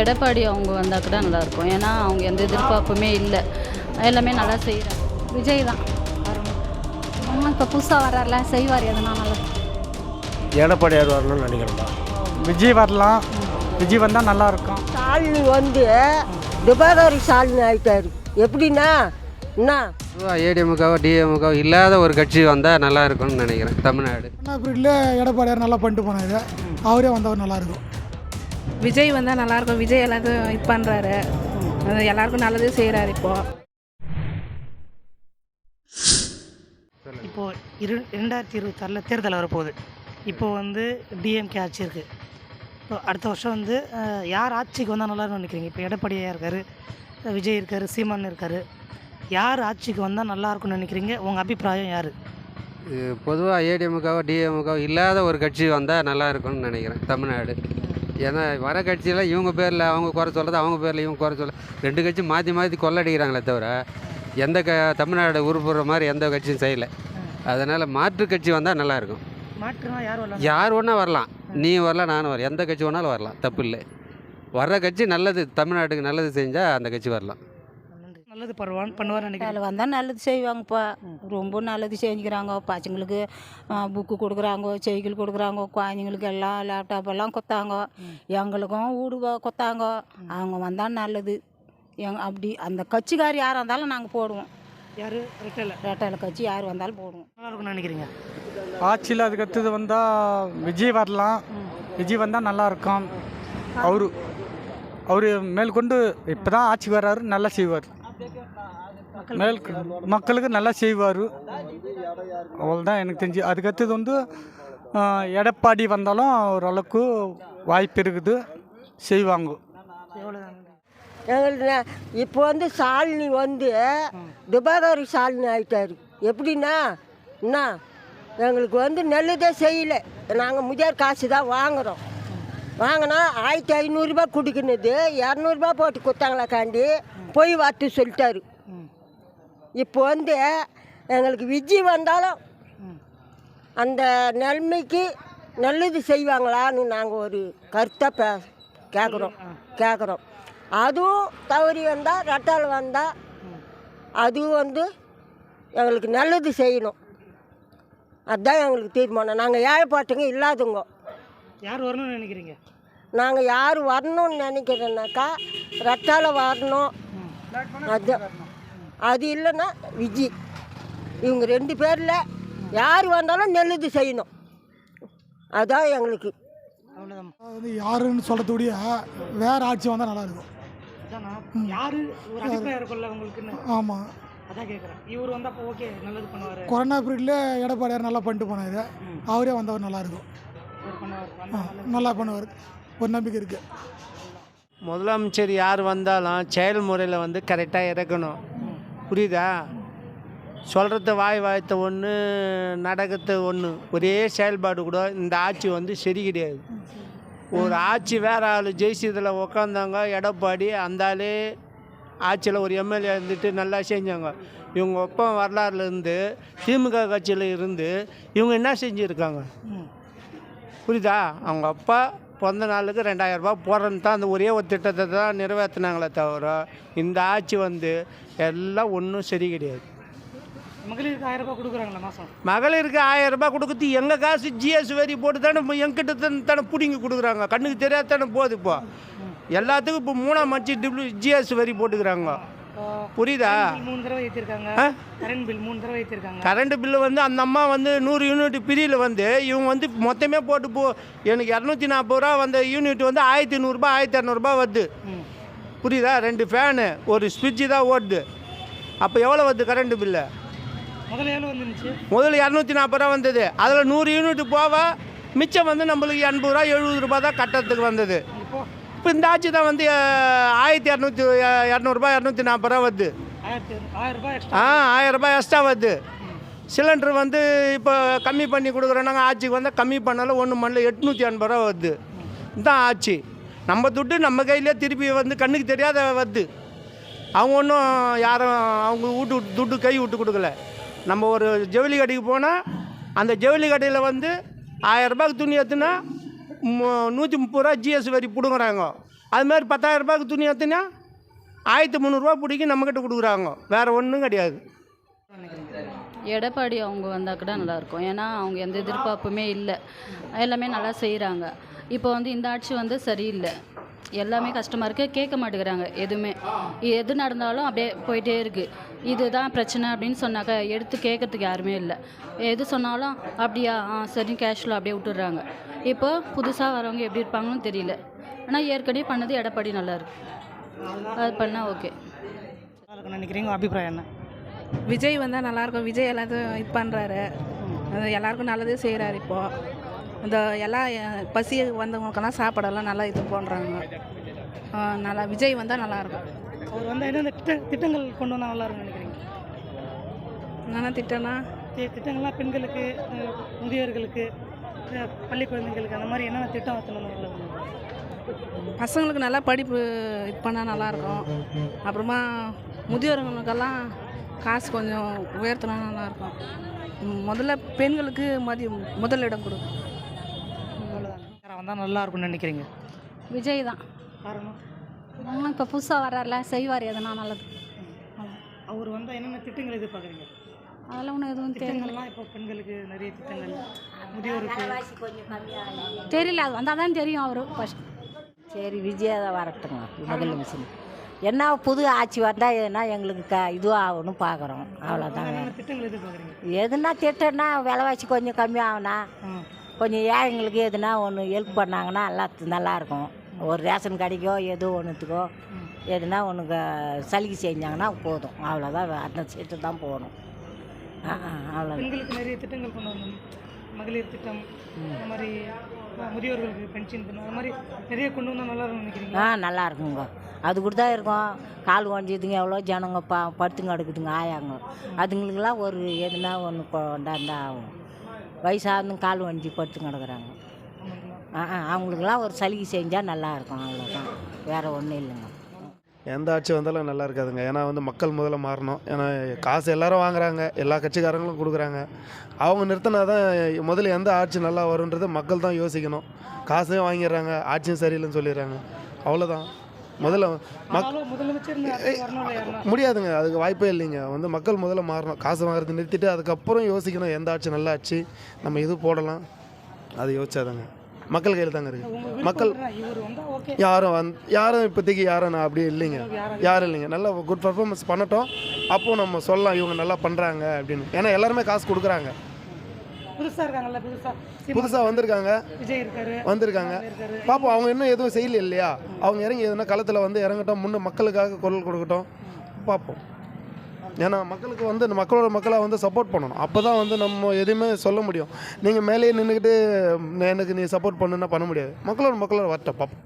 எடப்பாடி அவங்க வந்தால் கூட நல்லாயிருக்கும். ஏன்னா அவங்க எந்த எதிர்பார்ப்புமே இல்லை. எல்லாமே நல்லா செய்கிறாங்க விஜய் தான். வரணும் அம்மா இப்போ புதுசாக வர்றாருல செய்வார் எதுனா நல்லா எடப்பாடியார் வரணும்னு நினைக்கிறேன்ப்பா விஜய் வரலாம். விஜய் வந்தால் நல்லா இருக்கும் ஸ்டாலின் வந்து டிபாதாரி ஸ்டாலின் ஆயிட்டாரு. எப்படின்னா என்ன? ஏடிஎம்காவோ டிஎம்காவோ இல்லாத ஒரு கட்சி வந்தால் நல்லா இருக்கும்னு நினைக்கிறேன் தமிழ்நாடு. பீரியடில் எடப்பாடியார் நல்லா பண்ணிட்டு போனாரு. அவரே வந்தவர் நல்லா இருக்கும். விஜய் வந்தால் நல்லாயிருக்கும் விஜய் எல்லாத்தையும் இது பண்ணுறாரு எல்லாருக்கும் நல்லதே செய்கிறாரு இப்போது இப்போது இரு ரெண்டாயிரத்தி இருபத்தாறில் தேர்தல் வரப்போகுது. இப்போ வந்து டிஎம்கே ஆட்சி இருக்குது இப்போ அடுத்த வருஷம் வந்து யார் ஆட்சிக்கு வந்தால் நல்லா இருக்கும்னு நினைக்கிறீங்க? இப்போ எடப்பாடியாக இருக்கார் விஜய் இருக்கார் சீமான் இருக்கார். யார் ஆட்சிக்கு வந்தால் நல்லா இருக்கும்னு நினைக்கிறீங்க? உங்கள் அபிப்பிராயம் யார்? பொதுவாக ஏடிஎம்காவோ டிஎம்காவோ இல்லாத ஒரு கட்சி வந்தால் நல்லா இருக்கும்னு நினைக்கிறேன் தமிழ்நாடு. ஏன்னா வர கட்சியில் இவங்க பேரில் அவங்க குறை சொல்கிறது அவங்க பேரில் இவங்க குறை சொல்ல ரெண்டு கட்சி மாற்றி மாற்றி கொள்ளடிக்கிறாங்களே தவிர எந்த க தமிழ்நாடு உருப்புற மாதிரி எந்த கட்சியும் செய்யலை. அதனால் மாற்று கட்சி வந்தால் நல்லாயிருக்கும். யார் ஒன்றா வரலாம்? நீ வரலாம் நானும் வரலாம். எந்த கட்சி வேணாலும் வரலாம். தப்பு இல்லை. வர்ற கட்சி நல்லது தமிழ்நாட்டுக்கு நல்லது செஞ்சால் அந்த கட்சி வரலாம். நல்லது பண்ணுவான் பண்ணுவார்னு நினைக்கிறேன். அதில் வந்தால் நல்லது செய்வாங்கப்பா. ரொம்ப நல்லது செஞ்சுக்கிறாங்க பசங்களுக்கு புக்கு கொடுக்குறாங்க செய்கள் கொடுக்குறாங்க குழந்தைங்களுக்கு எல்லாம் லேப்டாப் எல்லாம் கொத்தாங்க. எங்களுக்கும் வீடு வ- கொத்தாங்க. அவங்க வந்தால் நல்லது. எங் அப்படி அந்த கட்சிக்கார் யாராக இருந்தாலும் நாங்கள் போடுவோம். யார்? ரெட்டல. ரேட்டால கட்சி யார் வந்தாலும் போடுவோம். நல்லா இருக்கும்னு நினைக்கிறீங்க? ஆட்சியில் அதுக்கு அடுத்தது வந்தால் விஜய் வரலாம். விஜய் வந்தால் நல்லா இருக்கும் அவரு அவர் மேற்கொண்டு இப்போ தான் ஆட்சி வர்றாரு நல்லா செய்வார். மக்களுக்கு நல்லா செய்வார். அவ்வளோதான் எனக்கு தெரிஞ்சு. அதுக்கு அடுத்தது வந்து எடப்பாடி வந்தாலும் ஓரளவுக்கு வாய்ப்பு இருக்குது. செய்வாங்க. எங்களுக்கு இப்போ வந்து ஸ்டாலினி வந்து டிபாதாரி ஸ்டாலின் ஆயிட்டாரு. எப்படின்னா என்ன எங்களுக்கு வந்து நெல்லுதே செய்யலை. நாங்கள் முதியோர் காசு தான் வாங்குகிறோம் வாங்கினா ஆயிரத்தி ஐநூறுரூபா கொடுக்குனது. இரநூறுபா போட்டு கொடுத்தாங்களாக்காண்டி போய் வார்த்தை சொல்லிட்டாரு. இப்போ வந்து எங்களுக்கு விஜய் வந்தாலும் அந்த நிலைமைக்கு நல்லது செய்வாங்களான்னு நாங்கள் ஒரு கருத்தை பே கேட்குறோம் கேட்குறோம் அதுவும் தவறி வந்தால் ரெட்டால் வந்தால் அதுவும் வந்து எங்களுக்கு நல்லது செய்யணும். அதுதான் எங்களுக்கு தீர்மானம். நாங்கள் ஏழைப்பாட்டுங்க இல்லாதவங்க. யார் வரணும்னு நினைக்கிறீங்க? நாங்கள் யார் வரணும்னு நினைக்கிறோன்னாக்கா ரெட்டால வரணும். அது அது இல்லைன்னா விஜய் இவங்க ரெண்டு பேரில் யார் வந்தாலும் நல்லது செய்யணும். அதான் எங்களுக்கு. வந்து யாருன்னு சொல்கிறதுடைய வேறு ஆட்சி வந்தால் நல்லா இருக்கும். அதானா? யார்? ஒரு அபிப்பிராயம் இருக்கும்ல உங்களுக்குன்னு. ஆமாம் அதான் கேட்குறேன் இவர் வந்தால் அப்போ ஓகே நல்லது பண்ணுவார். கொரோனா பீரியடில் எடப்பாடியார் நல்லா பண்ணிட்டு போனாரு. அவரே வந்தவர் நல்லா இருக்கும். நல்லா பண்ணுவார். ஒரு நம்பிக்கை இருக்குது முதலமைச்சர் யார் வந்தாலும் செயல்முறையில் வந்து கரெக்டாக இறக்கணும் புரியுதா? சொல்கிறது வாய் வாய்த்த ஒன்று நடக்கிறது ஒன்று ஒரே செயல்பாடு கூட இந்த ஆட்சி வந்து சரி கிடையாது. ஒரு ஆட்சி வேற ஆள் ஜெயிச்சதில் உக்காந்தாங்க எடப்பாடி அந்த ஆளே ஆட்சியில் ஒரு எம்எல்ஏ இருந்துட்டு நல்லா செஞ்சாங்க. இவங்க ஒப்பம் வரலாறுல இருந்து திமுக கட்சியில் இருந்து இவங்க என்ன செஞ்சுருக்காங்க? புரியுதா? அவங்க அப்பா பிறந்த நாளுக்கு ரெண்டாயிரம் ரூபாய் போடுறன்னு தான் அந்த ஒரே ஒரு திட்டத்தை தான் நிறைவேற்றினாங்களே தவிர இந்த ஆட்சி வந்து எல்லாம் ஒன்றும் சரி கிடையாது. மகளிருக்கு ஆயிரம் ரூபாய் கொடுக்குறாங்களா மாதம் மகளிருக்கு ஆயிரம் ரூபாய் கொடுக்குறது எங்கள் காசு ஜிஎஸ் வரி போட்டு தானே இப்போ எங்கிட்ட தானே தானே பிடிங்கி கொடுக்குறாங்க. கண்ணுக்கு தெரியாத தானே போகுது இப்போ. எல்லாத்துக்கும் இப்போ மூணாம் மச்சு டிப்ளி ஜிஎஸ் வரி போட்டுக்கிறாங்க. புரியுதா? மூணு தடவை ஏற்றிருக்காங்க ஆ? கரண்ட் பில் மூணு தடவை ஏற்றிருக்காங்க கரண்ட் பில்லு வந்து அந்த அம்மா வந்து நூறு யூனிட் பிரியில் வந்து இவங்க வந்து மொத்தமே போட்டு போ எனக்கு இரநூத்தி நாற்பது ரூபா வந்த யூனிட் வந்து ஆயிரத்தி நூறுரூபா ஆயிரத்தி இரநூறுபா வருது. புரியுதா? ரெண்டு ஃபேனு ஒரு ஸ்விட்சு தான் ஓடுது. அப்போ எவ்வளோ வருது கரண்ட் பில்லு முதல்ல எவ்வளோ வந்துருந்துச்சு? முதல்ல இரநூத்தி நாற்பது ரூபா வந்தது. அதில் நூறு யூனிட் போக மிச்சம் வந்து நம்மளுக்கு எண்பது ரூபா எழுபது ரூபா தான் கட்டறதுக்கு வந்தது. இப்போ இந்த ஆட்சி தான் வந்து ஆயிரத்தி இரநூத்தி இரநூறுபா இரநூத்தி நாற்பது ரூபா வருது. ஆ ஆயிரம் ரூபாய் எக்ஸ்ட்ரா வருது. சிலிண்டர் வந்து இப்போ கம்மி பண்ணி கொடுக்குறோம். நாங்கள் ஆட்சிக்கு வந்தால் கம்மி பண்ணாலும் ஒன்று மண்ணில் எட்நூற்றி எண்பது ரூபா வருது. இதுதான் ஆட்சி. நம்ம துட்டு நம்ம கையிலே திருப்பி வந்து கண்ணுக்கு தெரியாத வருது. அவங்க ஒன்றும் யாரும் அவங்க வீட்டு துட்டு கை விட்டு கொடுக்கல. நம்ம ஒரு ஜவுளி கடைக்கு போனால் அந்த ஜவுளி கடையில் வந்து ஆயிரம் ரூபாய்க்கு துணி எடுத்துனா நூற்றி முப்பது ரூபா ஜிஎஸ் வரி பிடுங்குறாங்க. அது மாதிரி பத்தாயிரம் ரூபாய்க்கு துணி எடுத்தினா ஆயிரத்தி முந்நூறுரூவா பிடிக்கி நம்மக்கிட்ட கொடுக்குறாங்க. வேறு ஒன்றும் கிடையாது. எடப்பாடி அவங்க வந்தால் கூட நல்லாயிருக்கும் ஏன்னா அவங்க எந்த எதிர்பார்ப்புமே இல்லை. எல்லாமே நல்லா செய்கிறாங்க இப்போ வந்து இந்த ஆட்சி வந்து சரியில்லை. எல்லாமே கஷ்டமாக இருக்குது கேட்க மாட்டேங்கிறாங்க எதுவுமே. எது நடந்தாலும் அப்படியே போயிட்டே இருக்குது இதுதான் பிரச்சனை அப்படின்னு சொன்னாக்க எடுத்து கேட்கறதுக்கு யாருமே இல்லை. எது சொன்னாலும் அப்படியா? ஆ சரி கேஷில் அப்படியே விட்டுடுறாங்க. இப்போ புதுசாக வரவங்க எப்படி இருப்பாங்கன்னு தெரியல. ஆனால் ஏற்கனவே பண்ணது எடப்பாடி நல்லா இருக்கு. அது பண்ணால் ஓகே நினைக்கிறீங்க? அபிப்பிராயம் என்ன? விஜய் வந்தால் நல்லாயிருக்கும் விஜய் எல்லாத்தையும் இது பண்ணுறாரு எல்லாருக்கும் நல்லதே செய்கிறாரு இப்போது இந்த எல்லா அஹ், பசி வந்தவங்களுக்கெல்லாம் சாப்பாடெல்லாம் நல்லா இது பண்ணுறாங்க நல்லா விஜய் வந்தால் நல்லாயிருக்கும் அவர் வந்து என்னென்ன திட்ட திட்டங்கள் கொண்டு வந்தால் நல்லா இருக்கும்னு நினைக்கிறீங்க? என்னென்ன திட்டம்னா? திட்டங்கள்லாம் பெண்களுக்கு முதியோர்களுக்கு பள்ளி குழந்தைங்களுக்கு அந்த மாதிரி என்னென்ன திட்டம் இருக்கும். பசங்களுக்கு நல்லா படிப்பு இது பண்ணால் நல்லாயிருக்கும் அப்புறமா முதியோர்களுக்கெல்லாம் காசு கொஞ்சம் உயர்த்தினா நல்லாயிருக்கும் முதல்ல பெண்களுக்கு மதிய முதலிடம் கொடுக்கும் வந்தால் நல்லா இருக்கும்னு நினைக்கிறீங்க? விஜய் தான். காரணம் இன்னும் இப்போ புதுசாக வர்றாருல செய்வார் எதனா நல்லது. அவர் வந்தால் என்னென்ன திட்டங்கள் எதிர்பார்க்குறீங்க? அதெல்லாம் ஒன்றும் எதுவும் தெரியல. திட்டங்கள்லாம் இப்போ பெண்களுக்கு நிறைய திட்டங்கள் முதியோருக்கு. தெரியல அது வந்தால் தான் தெரியும் அவர் ஃபஸ்ட் சரி விஜயா தான் வரட்டுங்க முதலமைச்சர் என்ன புது ஆட்சி வந்தால் எதுனா எங்களுக்கு க இதுவாகணும்னு பார்க்குறோம் அவ்வளோதாங்க எதுனா திட்டம்னா விலைவாசி கொஞ்சம் கம்மியாகுனா கொஞ்சம் ஏழைங்களுக்கு எதுனா ஒன்று ஹெல்ப் பண்ணாங்கன்னா எல்லாம் நல்லாயிருக்கும். ஒரு ரேஷன் கடைக்கோ ஏதோ ஒன்றுத்துக்கோ எதுனா ஒன்று சலுகை செஞ்சாங்கன்னா போதும். அவ்வளோதான் அந்த சீட்டு தான் போகணும். அவ்வளோதான் பெண்களுக்கு நிறைய திட்டங்கள் கொண்டு மகளிர் திட்டம் இந்த மாதிரி முதியோர்களுக்கு பென்ஷன் திட்டம் அது மாதிரி நிறைய கொண்டு வந்தால் நல்லா நினைக்கிறீங்க ஆ நல்லா இருக்குங்க. அது கூட தான் இருக்கும். கால் ஒஞ்சிதுங்க எவ்வளோ ஜனங்க பா படுத்துங்க அடுக்குதுங்க ஆயாங்க. அதுங்களுக்கெல்லாம் ஒரு எதுனா ஒன்று கொண்டாந்தா ஆகும். வயசானதுங்க கால் வண்டி படுத்து கிடக்குறாங்க. ஆ ஆ அவங்களுக்கெல்லாம் ஒரு சலுகை செஞ்சால் நல்லாயிருக்கும் அவ்வளோதான் வேறு ஒன்றும் இல்லைங்க. எந்த ஆட்சி வந்தாலும் நல்லா இருக்காதுங்க. ஏன்னா வந்து மக்கள் முதல்ல மாறணும். ஏன்னா காசு எல்லாரும் வாங்குறாங்க. எல்லா கட்சிக்காரங்களும் கொடுக்குறாங்க. அவங்க நிறுத்தினா தான் முதல்ல எந்த ஆட்சி நல்லா வரும்ன்றது மக்கள் தான் யோசிக்கணும். காசையும் வாங்கிடுறாங்க. ஆட்சியும் சரியில்லைன்னு சொல்லிடுறாங்க. அவ்வளோதான் முதல்ல முடியாதுங்க. அதுக்கு வாய்ப்பே இல்லைங்க. வந்து மக்கள் முதல்ல மாறணும். காசு வாங்குறது நிறுத்திட்டு அதுக்கப்புறம் யோசிக்கணும். எந்த ஆட்சி நல்ல ஆட்சி நம்ம இது போடலாம்? அது யோசிச்சாதாங்க. மக்கள் கையில் தாங்க இருக்குது மக்கள் யாரும் வந் யாரும் இப்போதைக்கு யாரும் நான் அப்படியே இல்லைங்க. யாரும் இல்லைங்க. நல்லா குட் பர்ஃபார்மன்ஸ் பண்ணட்டும். அப்போது நம்ம சொல்லலாம் இவங்க நல்லா பண்ணுறாங்க அப்படின்னு. ஏன்னா எல்லாருமே காசு கொடுக்குறாங்க. புதுசாக இருக்காங்கல்ல புதுசாக புதுசாக வந்திருக்காங்க. விஜய் இருக்காரு. வந்திருக்காங்க. பாப்போம் அவங்க இன்னும் எதுவும் செய்யல இல்லையா? அவங்க இறங்கி எதுனா களத்தில் வந்து இறங்கட்டும் முன்ன மக்களுக்காக குரல் கொடுக்கட்டும். பார்ப்போம் ஏன்னா மக்களுக்கு வந்து மக்களோட மக்களாக வந்து சப்போர்ட் பண்ணணும். அப்போ தான் வந்து நம்ம எதுவுமே சொல்ல முடியும். நீங்கள் மேலேயே நின்றுக்கிட்டு எனக்கு நீ சப்போர்ட் பண்ணுன்னா பண்ண முடியாது. மக்களோட மக்களோட வரட்டும் பார்ப்போம்